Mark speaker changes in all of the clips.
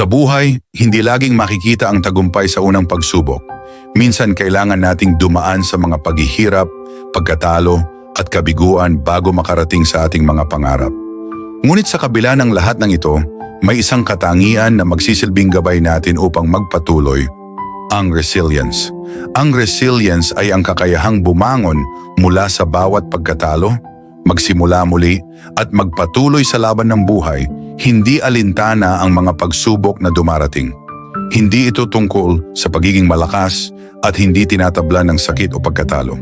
Speaker 1: Sa buhay, hindi laging makikita ang tagumpay sa unang pagsubok. Minsan kailangan nating dumaan sa mga paghihirap, pagkatalo, at kabiguan bago makarating sa ating mga pangarap. Ngunit sa kabila ng lahat ng ito, may isang katangian na magsisilbing gabay natin upang magpatuloy, ang resilience. Ang resilience ay ang kakayahang bumangon mula sa bawat pagkatalo, magsimula muli at magpatuloy sa laban ng buhay, hindi alintana ang mga pagsubok na dumarating. Hindi ito tungkol sa pagiging malakas at hindi tinatabla ng sakit o pagkatalo.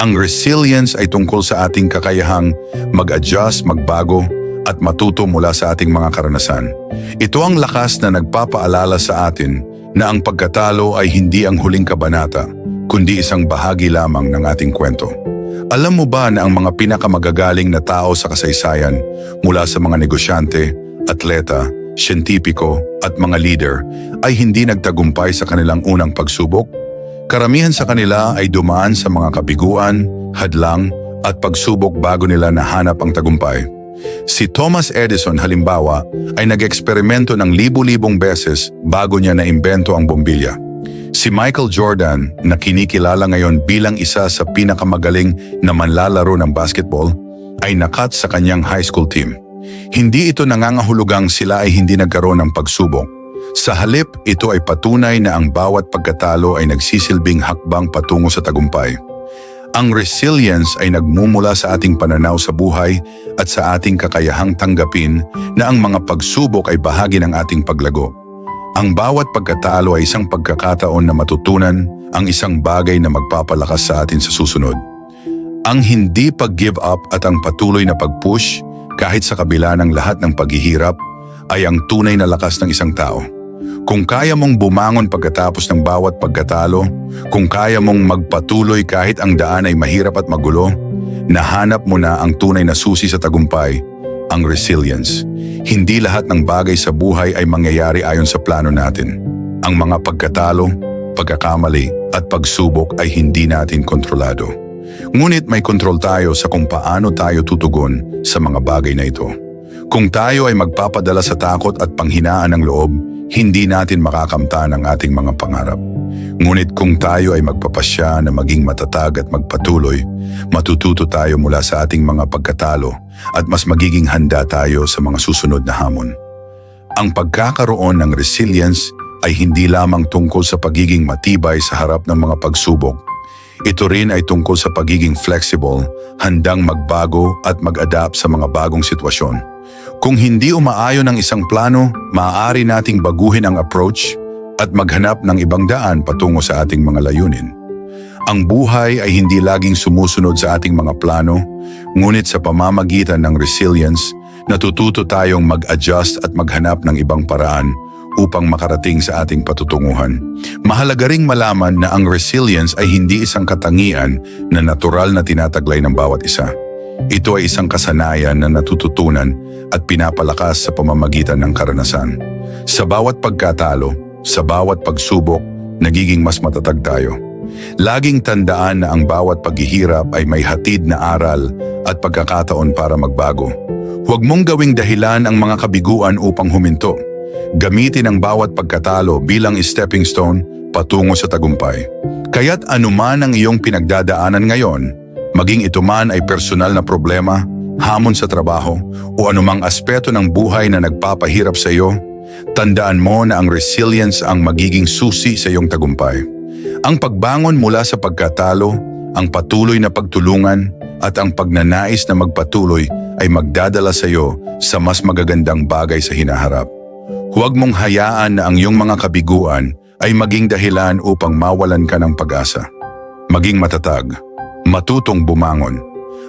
Speaker 1: Ang resilience ay tungkol sa ating kakayahang mag-adjust, magbago, at matuto mula sa ating mga karanasan. Ito ang lakas na nagpapaalala sa atin na ang pagkatalo ay hindi ang huling kabanata, kundi isang bahagi lamang ng ating kwento. Alam mo ba na ang mga pinakamagagaling na tao sa kasaysayan mula sa mga negosyante, atleta, siyentipiko at mga leader ay hindi nagtagumpay sa kanilang unang pagsubok? Karamihan sa kanila ay dumaan sa mga kabiguan, hadlang at pagsubok bago nila nahanap ang tagumpay. Si Thomas Edison halimbawa ay nag-eksperimento ng libu-libong beses bago niya naimbento ang bombilya. Si Michael Jordan na kinikilala ngayon bilang isa sa pinakamagaling na manlalaro ng basketball ay nakat sa kanyang high school team. Hindi ito nangangahulugang sila ay hindi nagkaroon ng pagsubok. Sa halip, ito ay patunay na ang bawat pagkatalo ay nagsisilbing hakbang patungo sa tagumpay. Ang resilience ay nagmumula sa ating pananaw sa buhay at sa ating kakayahang tanggapin na ang mga pagsubok ay bahagi ng ating paglago. Ang bawat pagkatalo ay isang pagkakataon na matutunan ang isang bagay na magpapalakas sa atin sa susunod. Ang hindi pag-give up at ang patuloy na pag-push kahit sa kabila ng lahat ng paghihirap ay ang tunay na lakas ng isang tao. Kung kaya mong bumangon pagkatapos ng bawat pagkatalo, kung kaya mong magpatuloy kahit ang daan ay mahirap at magulo, nahanap mo na ang tunay na susi sa tagumpay, ang resilience. Hindi lahat ng bagay sa buhay ay mangyayari ayon sa plano natin. Ang mga pagkatalo, pagkakamali at pagsubok ay hindi natin kontrolado. Ngunit may kontrol tayo sa kung paano tayo tutugon sa mga bagay na ito. Kung tayo ay magpapadala sa takot at panghinaan ng loob, hindi natin makakamtan ang ating mga pangarap. Ngunit kung tayo ay magpapasya na maging matatag at magpatuloy, matututo tayo mula sa ating mga pagkatalo at mas magiging handa tayo sa mga susunod na hamon. Ang pagkakaroon ng resilience ay hindi lamang tungkol sa pagiging matibay sa harap ng mga pagsubok. Ito rin ay tungkol sa pagiging flexible, handang magbago at mag-adapt sa mga bagong sitwasyon. Kung hindi umaayon ang isang plano, maaari nating baguhin ang approach at maghanap ng ibang daan patungo sa ating mga layunin. Ang buhay ay hindi laging sumusunod sa ating mga plano, ngunit sa pamamagitan ng resilience, natututo tayong mag-adjust at maghanap ng ibang paraan upang makarating sa ating patutunguhan. Mahalaga ring malaman na ang resilience ay hindi isang katangian na natural na tinataglay ng bawat isa. Ito ay isang kasanayan na natututunan at pinapalakas sa pamamagitan ng karanasan. Sa bawat pagkatalo, sa bawat pagsubok, nagiging mas matatag tayo. Laging tandaan na ang bawat paghihirap ay may hatid na aral at pagkakataon para magbago. Huwag mong gawing dahilan ang mga kabiguan upang huminto. Gamitin ang bawat pagkatalo bilang stepping stone patungo sa tagumpay. Kaya't anuman ang iyong pinagdadaanan ngayon, maging ito man ay personal na problema, hamon sa trabaho, o anumang aspeto ng buhay na nagpapahirap sa iyo, tandaan mo na ang resilience ang magiging susi sa iyong tagumpay. Ang pagbangon mula sa pagkatalo, ang patuloy na pagtulungan, at ang pagnanais na magpatuloy ay magdadala sa iyo sa mas magagandang bagay sa hinaharap. Huwag mong hayaan na ang iyong mga kabiguan ay maging dahilan upang mawalan ka ng pag-asa. Maging matatag, matutong bumangon.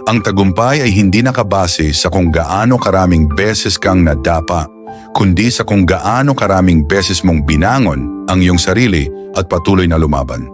Speaker 1: Ang tagumpay ay hindi nakabase sa kung gaano karaming beses kang nadapa, kundi sa kung gaano karaming beses mong binangon ang iyong sarili at patuloy na lumaban.